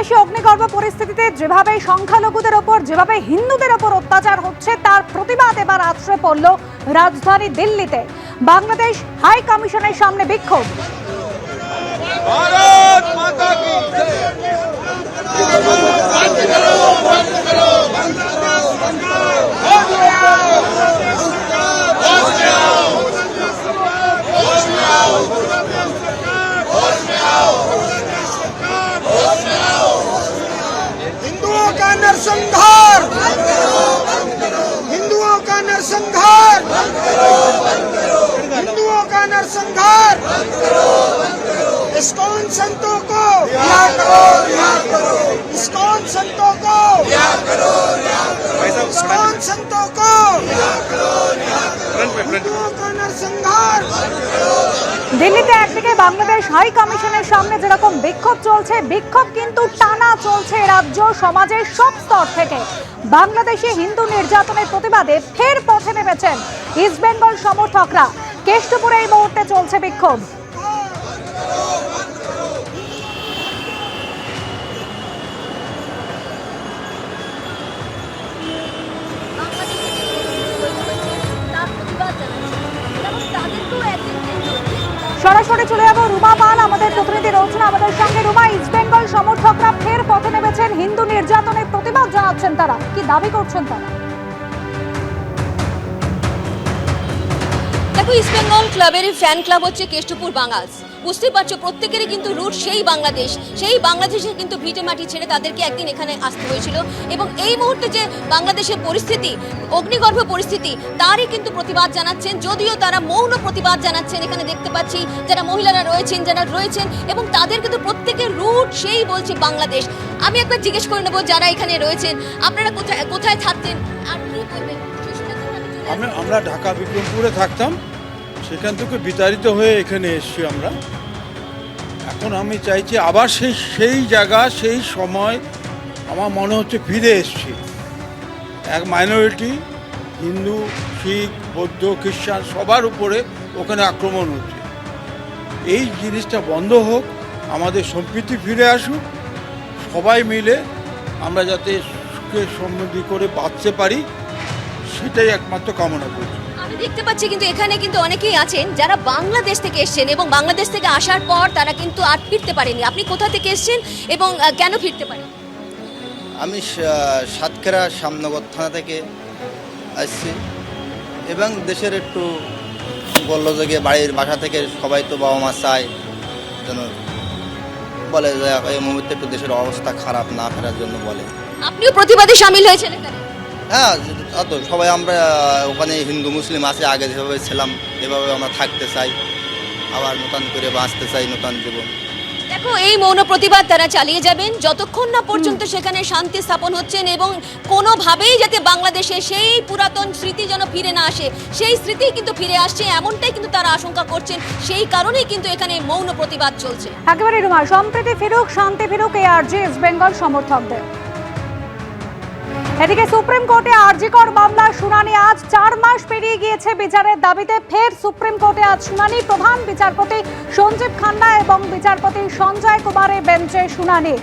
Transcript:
বাংলাদেশে অগ্নিগর্ভ পরিস্থিতিতে যেভাবে সংখ্যালঘুদের ওপর, যেভাবে হিন্দুদের ওপর অত্যাচার হচ্ছে, তার প্রতিবাদ এবার আশ্রয় পড়ল রাজধানী দিল্লিতে। বাংলাদেশ হাই কমিশনের সামনে বিক্ষোভ। नरसंहार। हिंदुओं का नरसंहार। हिंदुओं का नरसंहार। इस्कॉन संतों को? इस्कॉन संतों को? इस्कॉन संतों को? हिंदुओं का नरसंहार। দিল্লিতে একদিকে বাংলাদেশ হাই কমিশনের সামনে যেরকম বিক্ষোভ চলছে, বিক্ষোভ কিন্তু টানা চলছে রাজ্য সমাজের সব স্তর থেকে। বাংলাদেশে হিন্দু নির্যাতনের প্রতিবাদে ফের পথে নেমেছেন ইস্টবেঙ্গল সমর্থকরা। কেষ্টপুরে এই মুহূর্তে চলছে বিক্ষোভ। সরাসরি চলে যাব রুমা পাল, আমাদের প্রতিনিধি রয়েছেন আমাদের সঙ্গে। রুমা ইস্টবেঙ্গল সমর্থকরা ফের পথে নেমেছেন। হিন্দু নির্যাতনের প্রতিবাদ জানাচ্ছেন তারা। কি দাবি করছেন তারা? দেখো ইস্ট বেঙ্গল ক্লাবের ফ্যান ক্লাব হচ্ছে কেষ্টপুর বাঙালস। বুঝতে পারছ, প্রত্যেকেরই কিন্তু রুট সেই বাংলাদেশ। সেই বাংলাদেশে কিন্তু ভিটে মাটি ছেড়ে তাদেরকে একদিন এখানে আসতে হয়েছিল। এবং এই মুহূর্তে যে বাংলাদেশের পরিস্থিতি, অগ্নিগর্ভ পরিস্থিতি, তারই কিন্তু প্রতিবাদ জানাচ্ছেন। যদিও তারা মৌন প্রতিবাদ জানাচ্ছেন, এখানে দেখতে পাচ্ছি যারা মহিলারা রয়েছেন, যারা রয়েছেন, এবং তাদের কিন্তু প্রত্যেকের রুট সেই বলছে বাংলাদেশ। আমি একবার জিজ্ঞেস করে নেব যারা এখানে রয়েছেন, আপনারা কোথায় কোথায় থাকতেন? আর কি বলবেন আমি, আমরা ঢাকা বিক্রমপুরে থাকতাম, সেখান থেকে বিতাড়িত হয়ে এখানে এসেছি আমরা। এখন আমি চাইছি আবার সেই সেই জায়গা, সেই সময় আমার মনে হচ্ছে ফিরে এসেছি। এক মাইনরিটি হিন্দু, শিখ, বৌদ্ধ, খ্রিস্টান, সবার উপরে ওখানে আক্রমণ হচ্ছে। এই জিনিসটা বন্ধ হোক, আমাদের সম্প্রীতি ফিরে আসুক, সবাই মিলে আমরা যাতে সুখে সমৃদ্ধি করে বাঁচতে পারি সেটাই একমাত্র কামনা করছি। আমি দেখতে পাচ্ছি কিন্তু এখানে কিন্তু অনেকেই আছেন যারা বাংলাদেশ থেকে এসেছেন এবং বাংলাদেশ থেকে আসার পর তারা কিন্তু আর ফিরতে পারেনি। আপনি কোথা থেকে এসেছেন এবং আহ, কেন ফিরতে পারেন? আমি সা- সাতক্ষীরা শ্যামনগর থানা থেকে আসছি এবং দেশের একটু বলল যে গিয়ে বাড়ির বাসা থেকে সবাই তো বাবা মা চায় যেন বলে যে এই মুহূর্তে একটু দেশের অবস্থা খারাপ না ফেরার জন্য বলে। আপনিও প্রতিবাদে সামিল হয়েছেন এখানে? হ্যাঁ তা তো সবাই আমরা ওখানে হিন্দু মুসলিম আছে আগে যেভাবে ছিলাম এভাবে আমরা থাকতে চাই। আবার নতুন করে বাঁচতে চাই নতুন জীবন। দেখো এই মৌন প্রতিবাদ তারা চালিয়ে যাবেন। যতক্ষণ না পর্যন্ত সেখানে শান্তি স্থাপন হচ্ছেন এবং কোনোভাবেই যাতে বাংলাদেশে সেই পুরাতন স্মৃতি যেন ফিরে না আসে সেই স্মৃতি কিন্তু ফিরে আসছে এমনটাই কিন্তু তারা আশঙ্কা করছেন। সেই কারণেই কিন্তু এখানে মৌন প্রতিবাদ চলছে। একেবারে রুমা সম্প্রীতি ফিরুক শান্তি ফিরুক এই আরজি ইস্ট বেঙ্গল সমর্থকদের। এদিকে সুপ্রিম কোর্টে আরজিকর মামলা শুনানি আজ চার মাস পেরিয়ে গিয়েছে বিচারের দাবিতে। ফের সুপ্রিম কোর্টে আজ শুনানি। প্রধান বিচারপতি সঞ্জীব খান্না এবং বিচারপতি সঞ্জয় কুমারের বেঞ্চে শুনানি।